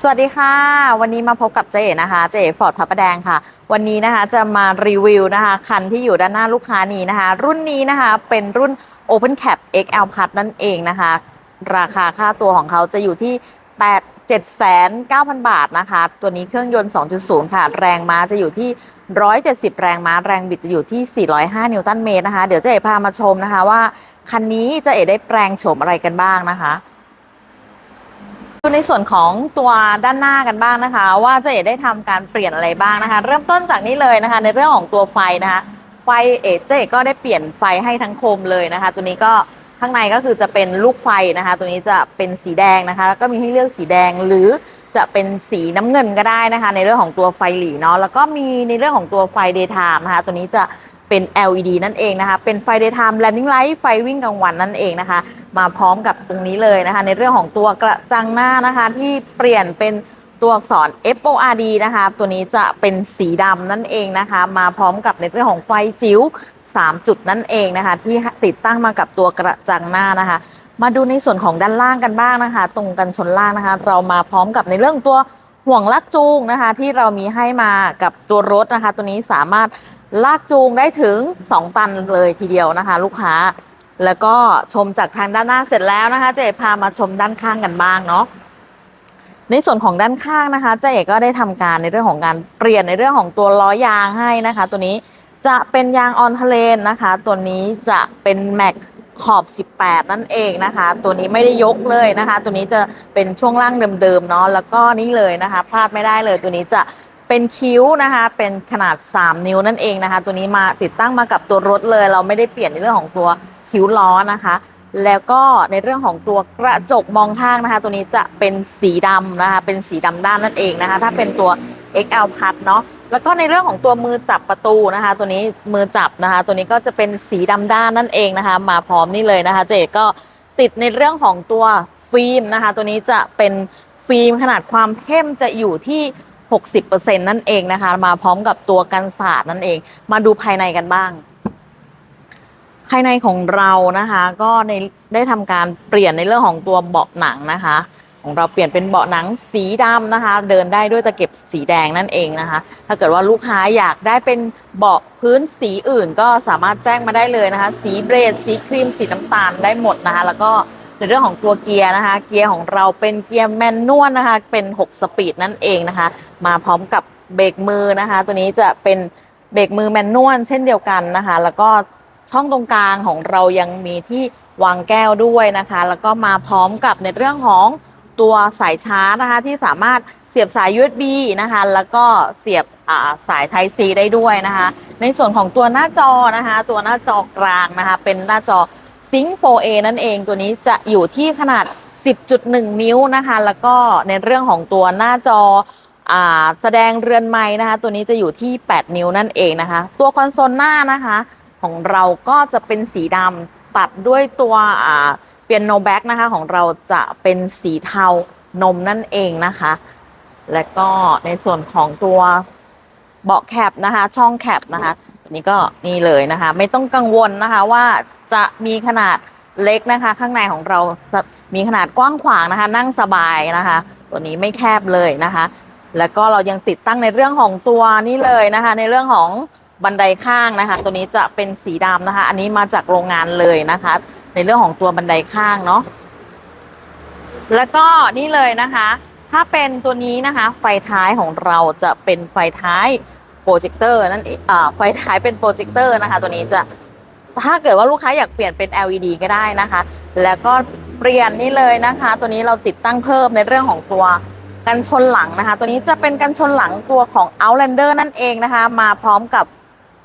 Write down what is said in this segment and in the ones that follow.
สวัสดีค่ะ วันนี้มาพบกับเจนะคะ เจฟอร์ดพระประแดงค่ะ วันนี้นะคะจะมารีวิวนะคะ คันที่อยู่ด้านหน้าลูกค้านี้นะคะ รุ่นนี้นะคะเป็นรุ่น Open Cap XL Plus นั่นเองนะคะ ราคาค่าตัวของเขาจะอยู่ที่8 7,900 บาทนะคะ ตัวนี้เครื่องยนต์ 2.0 ค่ะ แรงม้าจะอยู่ที่ 170 แรงม้า แรงบิดจะอยู่ที่ 405 นิวตันเมตรนะคะ เดี๋ยวเจ๊พามาชมนะคะว่า คันนี้เจ๊ได้แปลงโฉมอะไรกันบ้างนะคะ ดูในส่วนของตัวด้านหน้ากันบ้างนะคะ ว่าเจะได้ทำการเปลี่ยนอะไรบ้างนะคะ เริ่มต้นจากนี้เลยนะคะ ในเรื่องของตัวไฟนะคะ ไฟเอเจก็ได้เปลี่ยนไฟให้ทั้งโคมเลยนะคะ ตัวนี้ก็ข้างในก็คือจะเป็นลูกไฟนะคะ ตัวนี้จะเป็นสีแดงนะคะแล้วก็มีให้เลือกสีแดงหรือจะเป็นสีน้ำเงินก็ได้นะคะ ในเรื่องของตัวไฟหลีเนาะแล้วก็มีในเรื่องของตัวไฟ daytime นะคะ ตัวนี้จะ เป็น LED นั่นเองนะคะ เป็นไฟ daytime landing light ไฟวิ่งกลางวันนั่นเองนะคะ มาพร้อมกับตรงนี้เลยนะคะ ในเรื่องของตัวกระจังหน้านะคะที่เปลี่ยนเป็นตัวอักษร FORD นะคะ ตัวนี้จะเป็นสีดำนั่นเองนะคะ มาพร้อมกับในเรื่องของไฟจิ๋ว3 จุดนั่นเองนะคะ ที่ติดตั้งมากับตัวกระจังหน้านะคะ มาดูในส่วนของด้านล่างกันบ้างนะคะ ตรงกันชนล่างนะคะ เรามาพร้อมกับในเรื่องตัว ห่วงลากจูงนะคะ ที่เรามีให้มากับตัวรถนะคะ ตัวนี้สามารถลากจูงได้ถึง 2 ตันเลยทีเดียวนะคะ ลูกค้า แล้วก็ชมจากทางด้านหน้าเสร็จแล้วนะคะ เจ๊พามาชมด้านข้างกันบ้างเนาะในส่วนของด้านข้างนะคะเจ๊ก็ได้ทำการในเรื่องของการเปลี่ยนในเรื่องของตัวล้อยางให้นะคะ ตัวนี้จะเป็นยางออนทะเลนนะคะ ตัวนี้จะเป็นแม็ก ขอบ 18 นั่นเองนะคะ ตัวนี้ไม่ได้ยกเลยนะคะ ตัวนี้จะเป็นช่วงล่างเดิมๆเนาะแล้วก็นี่เลยนะคะ พลาดไม่ได้เลยตัวนี้จะเป็นคิ้วนะคะ เป็นขนาด 3 นิ้วนั่นเองนะคะ ตัวนี้มาติดตั้งมากับตัวรถเลย เราไม่ได้เปลี่ยนในเรื่องของตัวคิ้วล้อนะคะ แล้วก็ในเรื่องของตัวกระจกมองข้างนะคะ ตัวนี้จะเป็นสีดำนะคะ เป็นสีดำด้านนั่นเองนะคะ ถ้าเป็นตัว XL Plus เนาะ แล้วก็ในเรื่องของตัวมือจับประตูนะคะ ตัวนี้มือจับนะคะ ตัวนี้ก็จะเป็นสีดำด้านนั่นเองนะคะ มาพร้อมนี่เลยนะคะ เจก็ติดในเรื่องของตัวฟิล์มนะคะ ตัวนี้จะเป็นฟิล์มขนาดความเข้มจะอยู่ที่ 60%นั่นเองนะคะ มาพร้อมกับตัวกันศาสตร์นั่นเอง มาดูภายในกันบ้าง ภายในของเรานะคะ ก็ในได้ทำการเปลี่ยนในเรื่องของตัวเบาะหนังนะคะ ของเราเปลี่ยนเป็นเบาะหนังสีดำนะคะ เดินได้ด้วยตะเข็บสีแดงนั่นเองนะคะ ถ้าเกิดว่าลูกค้าอยากได้เป็นเบาะพื้นสีอื่น ก็สามารถแจ้งมาได้เลยนะคะ สีเบรดสีครีม สีน้ำตาลได้หมดนะคะ แล้วก็ในเรื่องของตัวเกียร์นะคะ เกียร์ของเราเป็นเกียร์แมนนวลนะคะ เป็น 6 สปีดนั่นเองนะคะ มาพร้อมกับเบรกมือนะคะ ตัวนี้จะเป็นเบรกมือแมนนวลเช่นเดียวกันนะคะ แล้วก็ช่องตรงกลางของเรายังมีที่วางแก้วด้วยนะคะ แล้วก็มาพร้อมกับในเรื่องของ ตัวสายชาร์จนะคะที่สามารถเสียบสาย USB นะคะ แล้วก็เสียบาสาย Type C ได้ด้วยนะคะ ในส่วนของตัวหน้าจอนะคะ ตัวหน้าจอกลางนะคะ เป็นหน้าจอ Sync 4A นั่นเอง ตัวนี้จะอยู่ที่ขนาด 10.1 นิ้วนะคะ แล้วก็ในเรื่องของตัวหน้าจออาแสดงเรือนไม้นะคะ ตัวนี้จะอยู่ที่ 8 นิ้วนั่นเองนะคะ ตัวคอนโซลหน้านะคะ ของเราก็จะเป็นสีดำตัดด้วยตัวอ่า ปียโนแบ็กนะคะของเราจะเป็นสีเทานมนั่นเองนะคะ และก็ในส่วนของตัวเบาะแคปนะคะ ช่องแคปนะคะนนี้ก็นี่เลยนะคะ ไม่ต้องกังวลนะคะว่าจะมีขนาดเล็กนะคะ ข้างในของเราจะมีขนาดกว้างขวางนะคะ นั่งสบายนะคะ ตัวนี้ไม่แคบเลยนะคะ แล้วก็เรายังติดตั้งในเรื่องของตัวนี่เลยนะคะ ในเรื่องของ บันไดข้างนะคะ ตัวนี้จะเป็นสีดำนะคะ อันนี้มาจากโรงงานเลยนะคะ ในเรื่องของตัวบันไดข้างเนาะแล้วก็นี่เลยนะคะ ถ้าเป็นตัวนี้นะคะ ไฟท้ายของเราจะเป็นไฟท้ายโปรเจคเตอร์นั่นเองอ่าไฟท้ายเป็นโปรเจคเตอร์นะคะ ตัวนี้จะถ้าเกิดว่าลูกค้าอยากเปลี่ยนเป็น LED ก็ได้นะคะ แล้วก็เปลี่ยนนี่เลยนะคะ ตัวนี้เราติดตั้งเพิ่มในเรื่องของตัวกันชนหลังนะคะ ตัวนี้จะเป็นกันชนหลังตัวของ Outlander นั่นเองนะคะ มาพร้อมกับ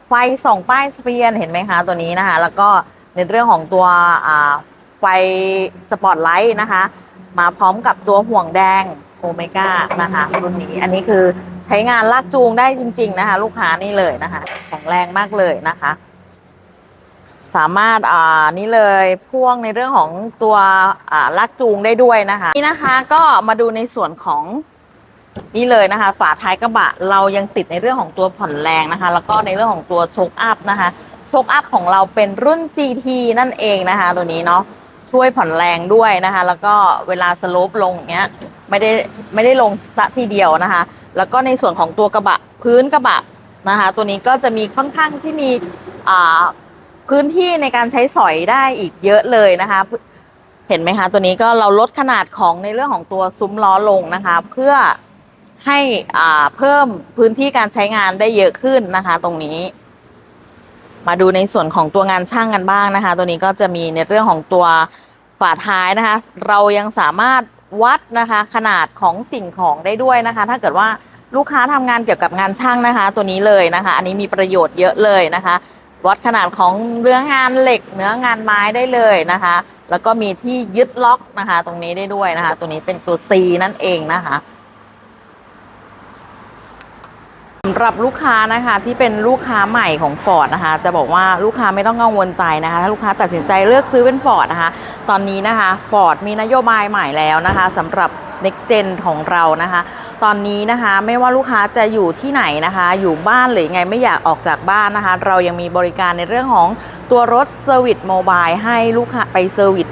ไฟส่องป้ายสเปียนเห็นไหมคะตัวนี้นะคะ แล้วก็ในเรื่องของตัวไฟสปอตไลท์นะคะ มาพร้อมกับตัวห่วงแดงโอเมก้านะคะรุ่นนี้อันนี้คือใช้งานลากจูงได้จริง ๆนะคะ ลูกค้านี่เลยนะคะ แข็งแรงมากเลยนะคะ สามารถอ่านี่เลยพ่วงในเรื่องของตัวอ่าลากจูงได้ด้วยนะคะ นี่นะคะก็มาดูในส่วนของ นี่เลยนะคะ ฝาท้ายกระบะเรายังติดในเรื่องของตัวผ่อนแรงนะคะ แล้วก็ในเรื่องของตัวโชคอัพนะคะโชคอัพของเราเป็นรุ่น GT นั่นเองนะคะ ตัวนี้เนาะช่วยผ่อนแรงด้วยนะคะ แล้วก็เวลาสโลปลงอย่างเงี้ยไม่ได้ไม่ได้ลงซะทีเดียวนะคะ แล้วก็ในส่วนของตัวกระบะพื้นกระบะนะคะ ตัวนี้ก็จะมีค่อนข้างที่มีพื้นที่ในการใช้สอยได้อีกเยอะเลยนะคะ เห็นไหมคะตัวนี้ก็เราลดขนาดของในเรื่องของตัวซุ้มล้อลงนะคะ เพื่อ ให้อ่าเพิ่มพื้นที่การใช้งานได้เยอะขึ้นนะคะ ตรงนี้ มาดูในส่วนของตัวงานช่างกันบ้างนะคะ ตัวนี้ก็จะมีในเรื่องของตัวฝาท้ายนะคะ เรายังสามารถวัดนะคะ ขนาดของสิ่งของได้ด้วยนะคะ ถ้าเกิดว่าลูกค้าทำงานเกี่ยวกับงานช่างนะคะ ตัวนี้เลยนะคะ อันนี้มีประโยชน์เยอะเลยนะคะ วัดขนาดของเนื้องานเหล็กเนื้องานไม้ได้เลยนะคะ แล้วก็มีที่ยึดล็อกนะคะ ตรงนี้ได้ด้วยนะคะ ตัวนี้เป็นตัว C นั่นเองนะคะ สำหรับลูกค้านะคะที่เป็นลูกค้าใหม่ของ Ford นะคะ จะบอกว่าลูกค้าไม่ต้องกังวลใจนะคะ ถ้าลูกค้าตัดสินใจเลือกซื้อเป็น Ford นะคะ ตอนนี้นะคะ Ford มีนโยบายใหม่แล้วนะคะสำหรับ Next Gen ของเรานะคะ ตอนนี้นะคะไม่ว่าลูกค้าจะอยู่ที่ไหนนะคะ อยู่บ้านหรือไงไม่อยากออกจากบ้านนะคะ เรายังมีบริการในเรื่องของตัวรถเซอร์วิสโมบายให้ลูกค้าไปเซอร์วิส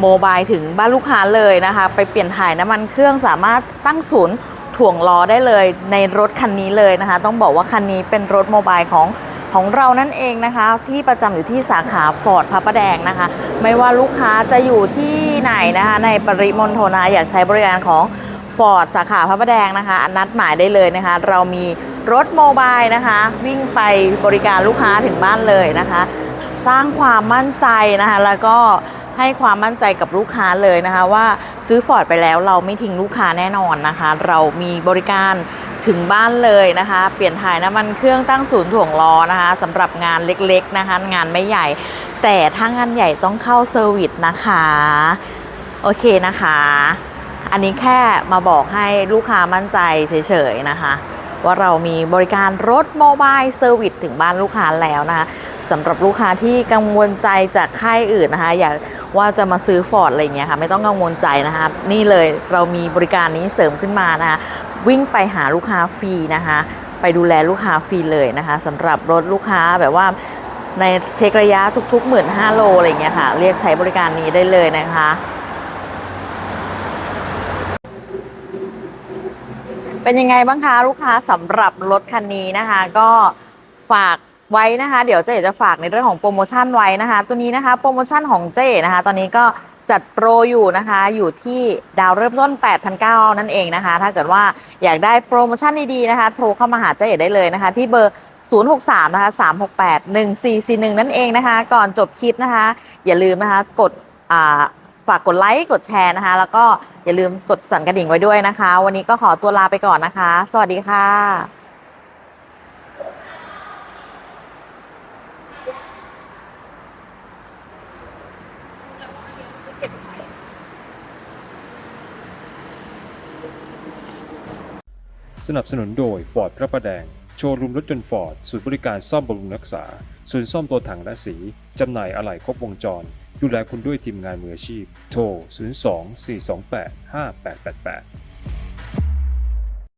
โมบายถึงบ้านลูกค้าเลยนะคะ ไปเปลี่ยนถ่ายน้ำมันเครื่องสามารถตั้งศูนย์ ถ่วงล้อได้เลยในรถคันนี้เลยนะคะ ต้องบอกว่าคันนี้เป็นรถโมบายของของเรานั่นเองนะคะ ที่ประจำอยู่ที่สาขาฟอร์ดพระประแดงนะคะ ไม่ว่าลูกค้าจะอยู่ที่ไหนนะคะ ในปริมณฑลนะอยากใช้บริการของฟอร์ดสาขาพระประแดงนะคะอนัดหมายได้เลยนะคะ เรามีรถโมบายนะคะ วิ่งไปบริการลูกค้าถึงบ้านเลยนะคะ สร้างความมั่นใจนะคะ แล้วก็ ให้ความมั่นใจกับลูกค้าเลยนะคะว่าซื้อฟอร์ดไปแล้วเราไม่ทิ้งลูกค้าแน่นอนนะคะ เรามีบริการถึงบ้านเลยนะคะ เปลี่ยนถ่ายน้ำมันเครื่องตั้งศูนย์ถ่วงล้อนะคะสำหรับงานเล็กๆนะคะ งานไม่ใหญ่ แต่ถ้างานใหญ่ต้องเข้าเซอร์วิสนะคะ โอเคนะคะ อันนี้แค่มาบอกให้ลูกค้ามั่นใจเฉยๆนะคะ ว่าเรามีบริการรถโมบายเซอร์วิสถึงบ้านลูกค้าแล้วนะคะสำหรับลูกค้าที่กังวลใจจากค่ายอื่นนะคะ อยากว่าจะมาซื้อฟอร์ดอะไรเงี้ยค่ะ ไม่ต้องกังวลใจนะคะ นี่เลยเรามีบริการนี้เสริมขึ้นมานะคะ วิ่งไปหาลูกค้าฟรีนะคะ ไปดูแลลูกค้าฟรีเลยนะคะสำหรับรถลูกค้าแบบว่าในเช็คระยะทุกๆหมื่นห้าโลอะไรเงี้ยค่ะ เรียกใช้บริการนี้ได้เลยนะคะ เป็นยังไงบ้างคะลูกค้าสำหรับรถคันนี้นะคะ ก็ฝากไว้นะคะ เดี๋ยวเจ๊จะฝากในเรื่องของโปรโมชั่นไว้นะคะ ตัวนี้นะคะโปรโมชั่นของเจ๊นะคะ ตอนนี้ก็จัดโปรอยู่นะคะ อยู่ที่ดาวเริ่มต้น 8,900 นั่นเองนะคะ ถ้าเกิดว่าอยากได้โปรโมชั่นดีๆนะคะ โทรเข้ามาหาเจ๊ได้เลยนะคะ ที่เบอร์ 063 นะคะ 368 1441 นั่นเองนะคะ ก่อนจบคลิปนะคะ อย่าลืมนะคะ กดอ่า ฝากกดไลค์กดแชร์นะคะ แล้วก็อย่าลืมกดสั่นกระดิ่งไว้ด้วยนะคะ วันนี้ก็ขอตัวลาไปก่อนนะคะ สวัสดีค่ะสนับสนุนโดย Ford พระประแดง โชว์รูมรถยนต์ฟอร์ด ศูนย์บริการซ่อมบำรุงรักษา ศูนย์ซ่อมตัวถังและสี จำหน่ายอะไหล่ครบวงจร ดูแลคุณด้วยทีมงานมืออาชีพ โทร 02 428 5888